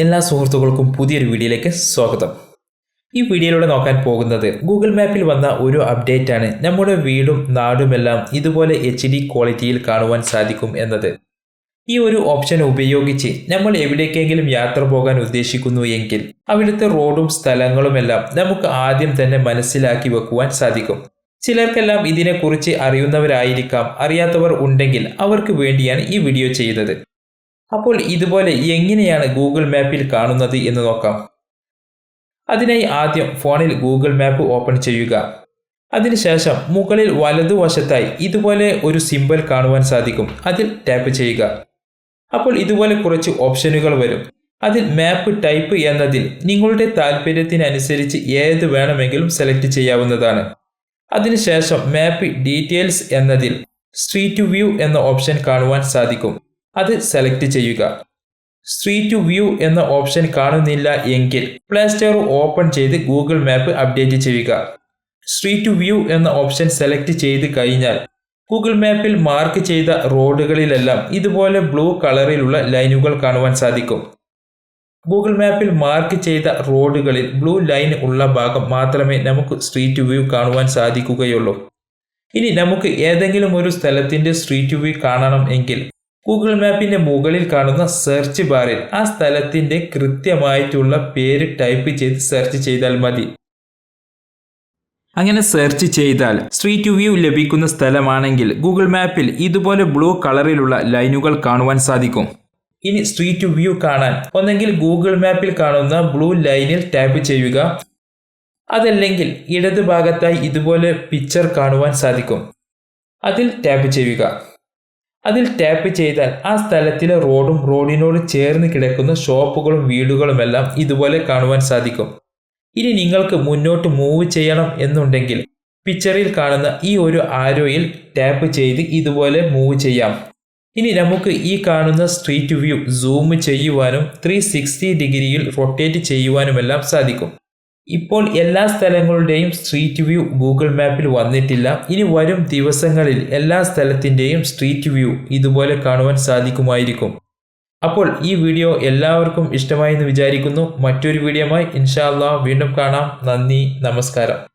എല്ലാ സുഹൃത്തുക്കൾക്കും പുതിയൊരു വീഡിയോയിലേക്ക് സ്വാഗതം. ഈ വീഡിയോയിലൂടെ നോക്കാൻ പോകുന്നത് ഗൂഗിൾ മാപ്പിൽ വന്ന ഒരു അപ്ഡേറ്റ് ആണ് നമ്മുടെ വീടും നാടുമെല്ലാം ഇതുപോലെ എച്ച് ഡി ക്വാളിറ്റിയിൽ കാണുവാൻ സാധിക്കും എന്നത്. ഈ ഒരു ഓപ്ഷൻ ഉപയോഗിച്ച് നമ്മൾ എവിടേക്കെങ്കിലും യാത്ര പോകാൻ ഉദ്ദേശിക്കുന്നു എങ്കിൽ അവിടുത്തെ റോഡും സ്ഥലങ്ങളുമെല്ലാം നമുക്ക് ആദ്യം തന്നെ മനസ്സിലാക്കി വെക്കുവാൻ സാധിക്കും. ചിലർക്കെല്ലാം ഇതിനെക്കുറിച്ച് അറിയുന്നവരായിരിക്കാം അറിയാത്തവർ ഉണ്ടെങ്കിൽ അവർക്ക് വേണ്ടിയാണ് ഈ വീഡിയോ ചെയ്തത്. അപ്പോൾ ഇതുപോലെ എങ്ങനെയാണ് ഗൂഗിൾ മാപ്പിൽ കാണുന്നത് എന്ന് നോക്കാം. അതിനായി ആദ്യം ഫോണിൽ ഗൂഗിൾ മാപ്പ് ഓപ്പൺ ചെയ്യുക. അതിനുശേഷം മുകളിൽ വലതുവശത്തായി ഇതുപോലെ ഒരു സിമ്പൽ കാണുവാൻ സാധിക്കും. അതിൽ ടാപ്പ് ചെയ്യുക. അപ്പോൾ ഇതുപോലെ കുറച്ച് ഓപ്ഷനുകൾ വരും. അതിൽ മാപ്പ് ടൈപ്പ് എന്നതിൽ നിങ്ങളുടെ താല്പര്യത്തിനനുസരിച്ച് ഏത് വേണമെങ്കിലും സെലക്ട് ചെയ്യാവുന്നതാണ്. അതിനുശേഷം മാപ്പ് ഡീറ്റെയിൽസ് എന്നതിൽ സ്ട്രീറ്റ് വ്യൂ എന്ന ഓപ്ഷൻ കാണുവാൻ സാധിക്കും. അത് സെലക്ട് ചെയ്യുക. സ്ട്രീറ്റ് വ്യൂ എന്ന ഓപ്ഷൻ കാണുന്നില്ല എങ്കിൽ പ്ലേ സ്റ്റോർ ഓപ്പൺ ചെയ്ത് ഗൂഗിൾ മാപ്പ് അപ്ഡേറ്റ് ചെയ്യുക. സ്ട്രീറ്റ് വ്യൂ എന്ന ഓപ്ഷൻ സെലക്ട് ചെയ്ത് കഴിഞ്ഞാൽ ഗൂഗിൾ മാപ്പിൽ മാർക്ക് ചെയ്ത റോഡുകളിലെല്ലാം ഇതുപോലെ ബ്ലൂ കളറിലുള്ള ലൈനുകൾ കാണുവാൻ സാധിക്കും. ഗൂഗിൾ മാപ്പിൽ മാർക്ക് ചെയ്ത റോഡുകളിൽ ബ്ലൂ ലൈൻ ഉള്ള ഭാഗം മാത്രമേ നമുക്ക് സ്ട്രീറ്റ് വ്യൂ കാണുവാൻ സാധിക്കുകയുള്ളൂ. ഇനി നമുക്ക് ഏതെങ്കിലും ഒരു സ്ഥലത്തിന്റെ സ്ട്രീറ്റ് വ്യൂ കാണണം എങ്കിൽ ഗൂഗിൾ മാപ്പിന്റെ മുകളിൽ കാണുന്ന സെർച്ച് ബാറിൽ ആ സ്ഥലത്തിന്റെ കൃത്യമായിട്ടുള്ള പേര് ടൈപ്പ് ചെയ്ത് സെർച്ച് ചെയ്താൽ മതി. അങ്ങനെ സെർച്ച് ചെയ്താൽ സ്ട്രീറ്റ് വ്യൂ ലഭിക്കുന്ന സ്ഥലമാണെങ്കിൽ ഗൂഗിൾ മാപ്പിൽ ഇതുപോലെ ബ്ലൂ കളറിലുള്ള ലൈനുകൾ കാണുവാൻ സാധിക്കും. ഇനി സ്ട്രീറ്റ് വ്യൂ കാണാൻ. ഒന്നെങ്കിൽ ഗൂഗിൾ മാപ്പിൽ കാണുന്ന ബ്ലൂ ലൈനിൽ ടാപ്പ് ചെയ്യുക. അതല്ലെങ്കിൽ ഇടതുഭാഗത്തായി ഇതുപോലെ പിക്ചർ കാണുവാൻ സാധിക്കും. അതിൽ ടാപ്പ് ചെയ്യുക. അതിൽ ടാപ്പ് ചെയ്താൽ ആ സ്ഥലത്തിലെ റോഡും റോഡിനോട് ചേർന്ന് കിടക്കുന്ന ഷോപ്പുകളും വീടുകളുമെല്ലാം ഇതുപോലെ കാണുവാൻ സാധിക്കും. ഇനി നിങ്ങൾക്ക് മുന്നോട്ട് മൂവ് ചെയ്യണം എന്നുണ്ടെങ്കിൽ പിക്ചറിൽ കാണുന്ന ഈ ഒരു ആരോയിൽ ടാപ്പ് ചെയ്ത് ഇതുപോലെ മൂവ് ചെയ്യാം. ഇനി നമുക്ക് ഈ കാണുന്ന സ്ട്രീറ്റ് വ്യൂ സൂം ചെയ്യുവാനും ത്രീ സിക്സ്റ്റി ഡിഗ്രിയിൽ റൊട്ടേറ്റ് ചെയ്യുവാനുമെല്ലാം സാധിക്കും. ഇപ്പോൾ എല്ലാ സ്ഥലങ്ങളുടെയും സ്ട്രീറ്റ് വ്യൂ ഗൂഗിൾ മാപ്പിൽ വന്നിട്ടില്ല. ഇനി വരും ദിവസങ്ങളിൽ എല്ലാ സ്ഥലത്തിന്റെയും സ്ട്രീറ്റ് വ്യൂ ഇതുപോലെ കാണുവാൻ സാധിക്കുമായിരിക്കും. അപ്പോൾ ഈ വീഡിയോ എല്ലാവർക്കും ഇഷ്ടമായി എന്ന് വിചാരിക്കുന്നു. മറ്റൊരു വീഡിയോമായി ഇൻഷാ അള്ളാഹ് വീണ്ടും കാണാം. നന്ദി നമസ്കാരം.